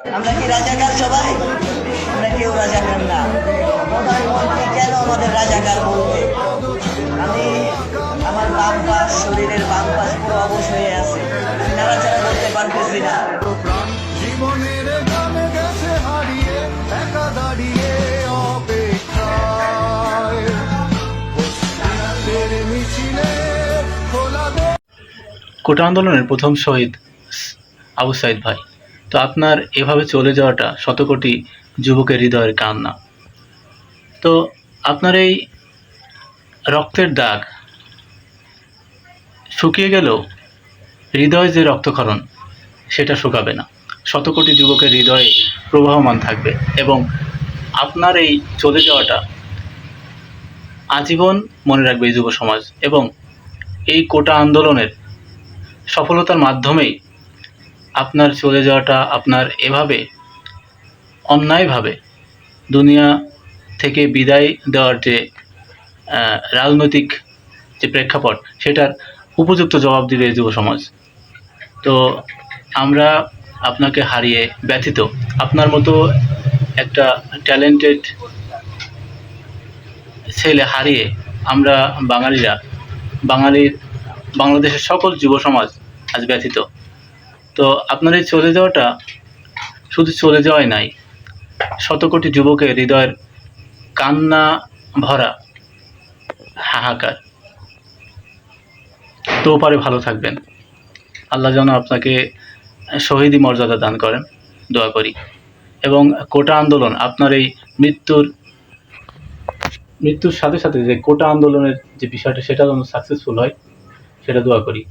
আমরা কি রাজাকার সবাই? আমরা কেউ রাজাকার না। প্রধানমন্ত্রী কেন আমাদের রাজাকার বলবে? আমি আমার বাম পাশ শরীরের বাম পাশ পুরো অবশ হয়ে আছে। নাড়াচাড়া করতে পারতেছি না। জীবনের গানে গেছে হারিয়ে একা দাঁড়িয়ে অপেক্ষায়। তেরে মিছিলে খোলা দে কোটা আন্দোলনের প্রথম শহীদ আবু সাইদ ভাই। তো আপনার এভাবে চলে যাওয়াটা শতকোটি যুবকের হৃদয়ের কান্না। তো আপনার এই রক্তের দাগ শুকিয়ে গেলেও হৃদয় যে রক্তক্ষরণ, সেটা শুকাবে না। শতকোটি যুবকের হৃদয়ে প্রবাহমান থাকবে এবং আপনার এই চলে যাওয়াটা আজীবন মনে রাখবে এই যুব সমাজ এবং এই কোটা আন্দোলনের সফলতার মাধ্যমেই আপনার চলে যাওয়াটা আপনার এভাবে, অন্যায়ভাবে দুনিয়া থেকে বিদায় দেওয়ার যে রাজনৈতিক যে প্রেক্ষাপট, সেটার উপযুক্ত জবাব দিবে যুব সমাজ। তো আমরা আপনাকে হারিয়ে ব্যথিত। আপনার মতো একটা ট্যালেন্টেড ছেলে হারিয়ে আমরা বাঙালিরা, বাঙালির, বাংলাদেশের সকল যুব সমাজ আজ ব্যথিত। তো আপনার এই চলে যাওয়াটা শুধু চলে যাওয়াই নাই শত কোটি যুবকের হৃদয়ের কান্না ভরা হাহাকার। তো পারে ভালো থাকবেন। আল্লাহ যেন আপনাকে শহীদি মর্যাদা দান করেন, দোয়া করি। এবং কোটা আন্দোলন, আপনার এই মৃত্যুর মৃত্যুর সাথে সাথে যে কোটা আন্দোলনের যে বিষয়টা, সেটা যেন সাকসেসফুল হয়, সেটা দোয়া করি।